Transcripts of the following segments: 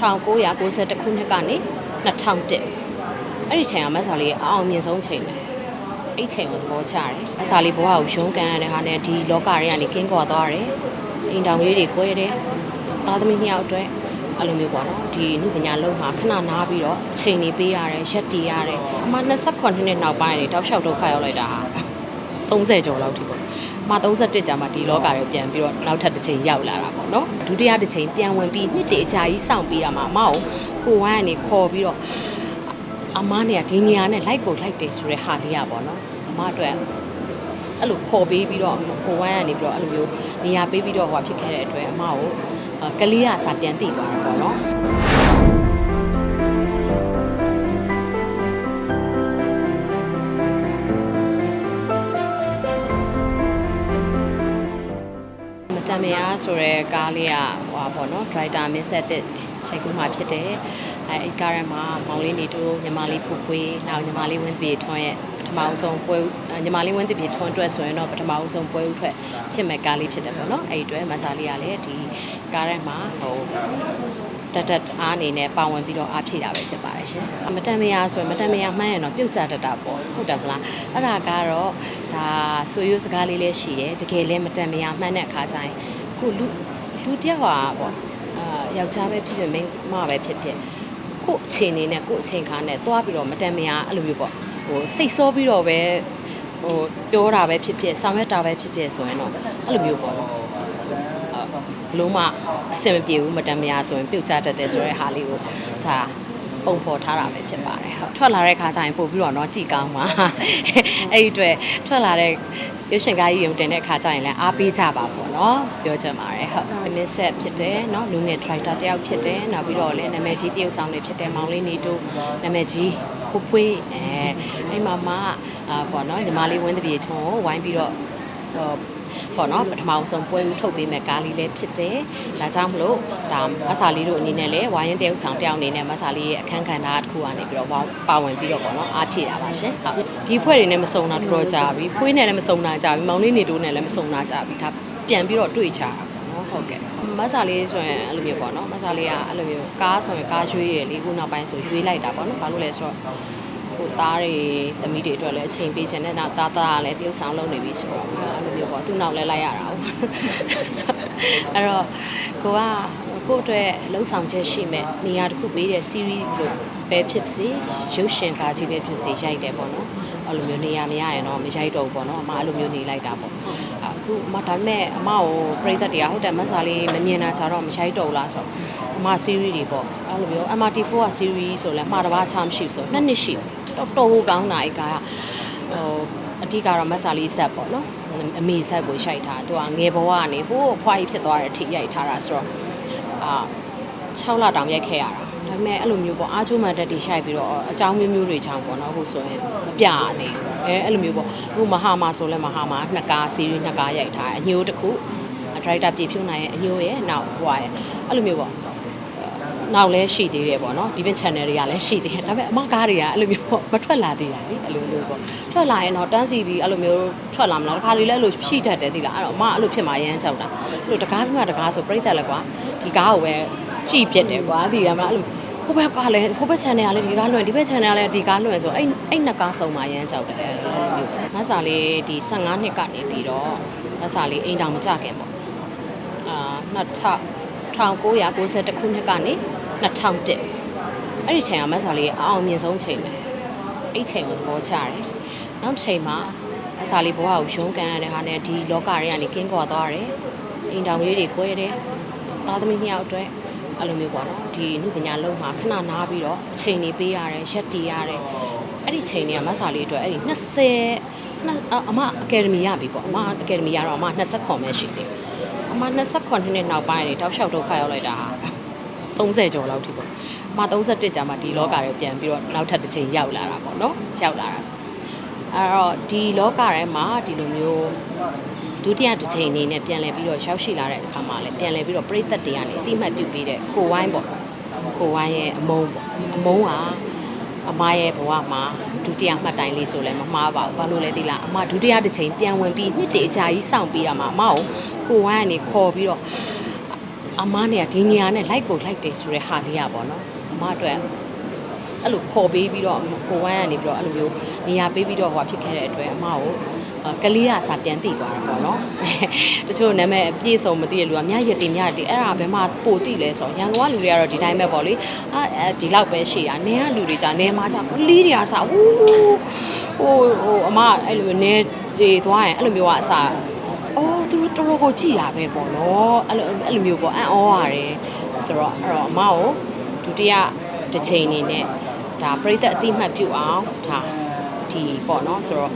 1992ခုနှစ်ကနေ2001အဲ့ဒီချိန်ကမဆာလေးအအောင်မြင်ဆုံးချိန်ပဲအဲ့ချိန်ကိုသဘောကျတယ်မဆာလေးဘဝကိုရုန်းကန်ရတဲ့ဟာနဲ့ဒီလောကတွေကနေကင်းကွာသွားတယ်အိမ်တောင်လေးတွေကွဲတယ်သားသမီးနှစ်ယောက်အတွက်အဲ့လိုမျိုးပေါ့နော်ဒီနုပညာလုံးမှာခဏနားပြီးတော့အချိန်နေပေးရတယ်ရက်တီရတယ်အမှ28နှစ်နောက်ပိုင်းနေတောက်လျှောက်ဒုက္ခရောက်လိုက်တာ30ကျော်လောက်ထိပေါ့ မ31ကြာမှဒီလောကတွေပြန်ပြီးတော့နောက်ထပ်တစ်ချိန်ရောက်လာတာပေါ့နော်ဒုတိယတစ်ချိန်ပြန်ဝင်ပြီးနှစ်တည်းအကြာကြီးစောင့်ပြီးတာမှအမကိုကိုဝိုင်းကနေခေါ်ပြီးတော့အမနဲ့ကဒီနေရာနဲ့လိုက်ကိုလိုက်တယ်ဆိုတဲ့ဟာလေးอ่ะပေါ့နော်အမအတွက်အဲ့လိုခေါ်ပေးပြီးတော့ကိုဝိုင်းကနေပြီးတော့အဲ့လိုမျိုးနေရာပေးပြီးတော့ဟိုဖြစ်ခဲ့တဲ့အတွက်အမကိုကလေးကစာပြန်တည်သွားတာပေါ့နော် မတန်မယားဆိုရဲကားလေးကဟိုပါပေါ့နော်ဒရိုက်တာမင်းဆက်တဲ့ရှိတ်ကူးမှာဖြစ်တယ်အဲအဲ့ကားထဲမှာမောင်လေးနေတူညီမလေးဖူဖွေးနောက်ညီမလေးဝင်းတပြေထွန်းရဲ့ပထမအဆုံးပွဲဦးအဲညီမလေးဝင်းတပြေထွန်းအတွက်ဆိုရင်တော့ပထမအဆုံးပွဲဦးထွက်ဖြစ်မဲ့ကားလေးဖြစ်တယ်ပေါ့နော်အဲ့ဒီအတွက်မဆာလေးကလည်းဒီကားထဲမှာဟိုတတ်တတ်အားအနေနဲ့ပါဝင်ပြီးတော့အားဖြည့်တာပဲဖြစ်ပါတယ်ရှင်။မတန်မယားဆိုရင်မတန်မယားမှန်းရင်တော့ပြုတ်ကြတတ်တာပေါ့ဟုတ်တယ်မလား။အဲ့ဒါကတော့ဒါဆိုရိုးစကားလေးလည်းရှိတယ်တကယ်လည်းမတန်မယားမှန်းတဲ့အခါကျရင် ခုလူလူတစ်ယောက်ဟာပေါ့အာယောက်ျားပဲဖြစ်ဖြစ်မိန်းမပဲဖြစ်ဖြစ်ကို့အချိန်နေနဲ့ကို့အချိန်ခါနဲ့သွားပြီးတော့မတန်မယားအဲ့လိုမျိုးပေါ့ဟိုစိတ်ဆိုးပြီးတော့ပဲဟိုပြောတာပဲဖြစ်ဖြစ်ဆောင်ရွက်တာပဲဖြစ်ဖြစ်ဆိုရင်တော့အဲ့လိုမျိုးပေါ့နော်လုံးမအဆင်မပြေဘူးမတန်မရဆိုရင်ပြုတ်ကျတတ်တယ်ဆိုတဲ့ဟာလေးကိုဒါ ပုံဖော်ထားတာပဲဖြစ်ပါတယ်ဟုတ်ထွက်လာတဲ့ခါကျရင်ပို့ပြီးတော့တော့ကြည်ကောင်းပါအဲ့ဒီအတွက်ထွက်လာတဲ့ရွှေရှင်ကားကြီးရုံတင်တဲ့ခါကျရင်လည်းအားပေးကြပါပေါ့နော်ပြောချင်ပါတယ်ဟုတ်အမစ်ဆက်ဖြစ်တယ်နော်လူငယ်ဒရိုက်တာတယောက်ဖြစ်တယ်နောက်ပြီးတော့လည်းနာမည်ကြီးတရုပ်ဆောင်တွေဖြစ်တယ်မောင်လေးနေတို့နာမည်ကြီးဖိုးဖွေးအဲအဲ့မှာမှအာပေါ့နော်ညီမလေးဝင်းတပြေထွန်းကိုဝိုင်းပြီးတော့ ပေါ့နော်ပထမဆုံးပွဲဦးထုတ်ပေးမဲ့ကားလေးလည်းဖြစ်တယ်။ဒါကြောင့်မလို့ဒါမဆာလေးတို့အနေနဲ့လည်းဝိုင်းရင်တယောက်ဆောင်တယောက်အနေနဲ့မဆာလေးရဲ့အခန်းကဏ္ဍတစ်ခုကနေပြီးတော့ပါဝင်ပြီးတော့ပေါ့နော်အားဖြည့်တာပါရှင်။ဟုတ်ဒီဖွဲ့တွေနဲ့မစုံတာတော်တော်ကြာပြီ။ဖွေးနဲ့လည်းမစုံတာကြာပြီ။မောင်လေးနေတို့နဲ့လည်းမစုံတာကြာပြီ။ဒါပြန်ပြီးတော့တွေ့ချတာပေါ့နော်ဟုတ်ကဲ့။မဆာလေးဆိုရင်အဲ့လိုမျိုးပေါ့နော်မဆာလေးကအဲ့လိုမျိုးကားဆိုရင်ကားရွေးရလေခုနောက်ပိုင်းဆိုရွေးလိုက်တာပေါ့နော်။ဘာလို့လဲဆိုတော့ ဟိုသားတွေသမီးတွေအတွက်လည်းအချိန်ပေးချင်တဲ့နောက်သားသားကလည်းတရုပ်ဆောင်လုပ်နေပြီဆိုတော့အဲ့လိုမျိုးပေါ့သူ့နောက်လည်းလိုက်ရတာဟုတ်အဲ့တော့ကိုကကို့အတွက်လှုပ်ဆောင်ချက်ရှိမဲ့နေရာတစ်ခုပေးတဲ့ series လို့ပဲဖြစ်စေရုပ်ရှင်ကားကြီးပဲဖြစ်စေရိုက်တယ်ပေါ့နော်အဲ့လိုမျိုးနေရာမရရင်တော့မရိုက်တော့ဘူးပေါ့နော်အမအဲ့လိုမျိုးနေလိုက်တာပေါ့အခုအမဒါပေမဲ့အမကိုပြိသက်တရားဟုတ်တယ်မဆာလေးမမြင်တာကြတော့မရိုက်တော့ဘူးလားဆိုတော့အမ series တွေပေါ့အဲ့လိုမျိုး MRT4 က series ဆိုလဲမှားတစ်ပါးချမ်းမရှိဘူးဆိုနှစ်နှစ်ရှိပြီ တော်တော်ဟိုကောင်းတာအဲ့ကဟိုအဓိကတော့မဆာလေးဆက်ပေါ့နော်အမေဆက်ကိုရှိုက်ထားသူကငယ်ဘဝကနေဟိုးအဖွားကြီးဖြစ်သွားတဲ့အထိရိုက်ထားတာဆိုတော့အာ6လတောင်ရိုက်ခဲ့ရတာဒါပေမဲ့အဲ့လိုမျိုးပေါ့အားကျိုးမှန်တက်တီရှိုက်ပြီးတော့အကြောင်းမျိုးမျိုးတွေချောင်းပေါ့နော်အခုဆိုရင်မပြရသေးဘူးအဲအဲ့လိုမျိုးပေါ့အခုမဟာမာဆိုလဲမဟာမာနှစ်ကားစီးရီးနှစ်ကားရိုက်ထားအညိုးတစ်ခုဒရိုက်တာပြေဖြူနိုင်ရဲ့အညိုးရဲ့နောက်ဟိုဟာရဲ့အဲ့လိုမျိုးပေါ့ နောက်လဲရှိသေးတယ်ပေါ့နော်ဒီပင် channel တွေကလည်းရှိသေးတယ်ဒါပေမဲ့အမကားတွေကအဲ့လိုမျိုးပေါ့မထွက်လာသေးတာလေအဲ့လိုမျိုးပေါ့ထွက်လာရင်တော့တန်းစီပြီးအဲ့လိုမျိုးထွက်လာမလားတခါလေးလည်းအဲ့လိုရှိတတ်တယ်သိလားအဲ့တော့အမအဲ့လိုဖြစ်မှရမ်းကြောက်တာအဲ့လိုတကားကတကားဆိုပြိတ္တလည်းကွာဒီကားကိုပဲကြည်ပြစ်တယ်ကွာဒီကမှအဲ့လိုဟိုဘက်ကလည်းဟိုဘက် channel ကလည်းဒီကားလွှင့်ဒီဘက် channel ကလည်းဒီကားလွှင့်ဆိုအဲ့အဲ့နှစ်ကားစုံမှရမ်းကြောက်တယ်အဲ့လိုမျိုးမဆာလေးဒီ15နှစ်ကနေပြီးတော့မဆာလေးအိမ်တောင်မကြခင်ပေါ့အာ1992ခုနှစ်ကနေ 2001အဲ့ဒီချိန်ကမဆာလေးအအောင်မြင်ဆုံးချိန်ပဲအဲ့ချိန်ကိုသဘောကျတယ်နောက်တစ်ချိန်မှာမဆာလေးဘဝကိုရုန်းကန်ရတဲ့ဟာနဲ့ဒီလောကတွေကနေကင်းကွာသွားတယ်အိမ်တောင်လေးတွေကွဲတယ်သားသမီးနှစ်ယောက်အတွက်အဲ့လိုမျိုးပေါ့နော်ဒီနုပညာလုံးမှာခဏနားပြီးတော့အချိန်နေပေးရတယ်ရက်တီရတယ်အဲ့ဒီချိန်တွေကမဆာလေးအတွက်အဲ့ဒီ20အမအကယ်ဒမီရပြီပေါ့အမအကယ်ဒမီရတော့အမ20ခွန်ပဲရှိသေးတယ်အမ20နှစ်နောက်ပိုင်းနေတောက်လျှောက်ဒုက္ခရောက်လိုက်တာ 30ကျော်လောက်ထိပေါ့အမ31ကြာမှဒီလောကတွေပြန်ပြီးတော့နောက်ထပ်တစ်ချိန်ရောက်လာတာပေါ့နော်ရောက်လာတာဆိုအဲ့တော့ဒီလောကထဲမှာဒီလိုမျိုးဒုတိယတစ်ချိန်အနေနဲ့ပြန်လည်ပြီးတော့ရောက်ရှိလာတဲ့အခါမှာလည်းပြန်လည်ပြီးတော့ပြိသက်တွေကနေအတိမတ်ပြုတ်ပြီးတဲ့ကိုဝိုင်းပေါ့ကိုဝိုင်းရဲ့အမုန်းပေါ့အမုန်းကအမရဲ့ဘဝမှာဒုတိယမှတ်တိုင်လေးဆိုလည်းမမှားပါဘူးဘာလို့လဲသိလားအမဒုတိယတစ်ချိန်ပြန်ဝင်ပြီးနှစ်တည်းအကြာကြီးစောင့်ပြီးတာမှာအမကိုကိုဝိုင်းကနေခေါ်ပြီးတော့ အမနဲ့ကဒီနေရာနဲ့လိုက်ကိုလိုက်တယ်ဆိုတဲ့ဟာလေးอ่ะပေါ့နော်အမအတွက်အဲ့လိုခေါ်ပေးပြီးတော့ကိုဝမ်းကနေပြီးတော့အဲ့လိုမျိုးနေရာပေးပြီးတော့ဟိုဖြစ်ခဲ့တဲ့အတွက်အမကိုကလေးရစာပြန်တည်သွားတာပေါ့နော်တချို့နာမည်အပြည့်စုံမသိတဲ့လူကမြရတင်မြရတင်အဲ့ဒါဘယ်မှာပို့တည်လဲဆိုတော့ရန်ကုန်ကလူတွေကတော့ဒီတိုင်းပဲပေါ့လေအာဒီလောက်ပဲရှိတာနဲကလူတွေကြာနဲမှာကြာကလေးတွေကစာဟူးဟိုဟိုအမအဲ့လိုမျိုးနဲတွေသွားရင်အဲ့လိုမျိုးကအစား သူတို့တော်တော်ကိုကြည်တာပဲပေါ့နော်အဲ့လိုအဲ့လိုမျိုးပေါ့အံ့ဩရတယ်ဆိုတော့အဲ့တော့အမကိုဒုတိယတစ်ချိန်နေနဲ့ဒါပြိသက်အတိမတ်ပြုအောင်ဒါဒီပေါ့နော်ဆိုတော့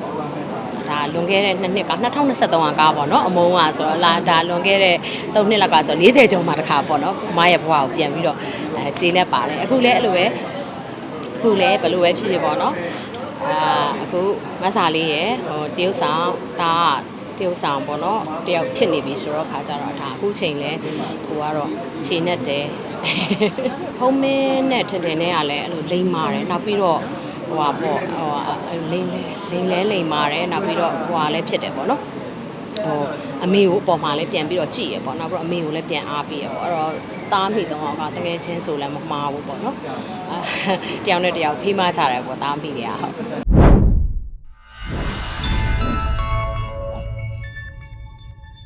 ဒါလွန်ခဲ့တဲ့နှစ်နှစ်က2023ကကားပေါ့နော်အမုံကဆိုတော့လာဒါလွန်ခဲ့တဲ့3နှစ်လောက်ကဆို40ကျော်မှတစ်ခါပေါ့နော်မရဲ့ဘဝကိုပြန်ပြီးတော့အဲခြေနဲ့ပါတယ်အခုလည်းအဲ့လိုပဲအခုလည်းဘယ်လိုပဲဖြစ်ဖြစ်ပေါ့နော်အာအခုမဆာလေးရယ်ဟိုတရုတ်ဆောင်ဒါက တရုပ်ဆောင်ပေါ့နော်တယောက်ဖြစ်နေပြီဆိုတော့ခါကြတော့ဒါအခုချိန်လဲကိုကတော့ခြေနဲ့တယ်ဖုံးမင်းနဲ့ထင်ထင်နဲ့ကလည်းအဲ့လိုလိမ့်မာတယ်နောက်ပြီးတော့ဟိုဟာပေါ့ဟိုဟာလိမ့်လဲလိမ့်လဲလိမ့်မာတယ်နောက်ပြီးတော့ဟိုဟာလည်းဖြစ်တယ်ပေါ့နော်ဟိုအမေကိုအပေါ်မှာလည်းပြန်ပြီးတော့ကြည့်ရပေါ့နောက်ပြီးတော့အမေကိုလည်းပြန်အားပေးရပေါ့အဲ့တော့သားမိတော့ကတကယ်ချင်းဆိုလည်းမမှားဘူးပေါ့နော်အဲတယောက်နဲ့တယောက်ဖေးမချတယ်ပေါ့သားမိတွေကဟုတ်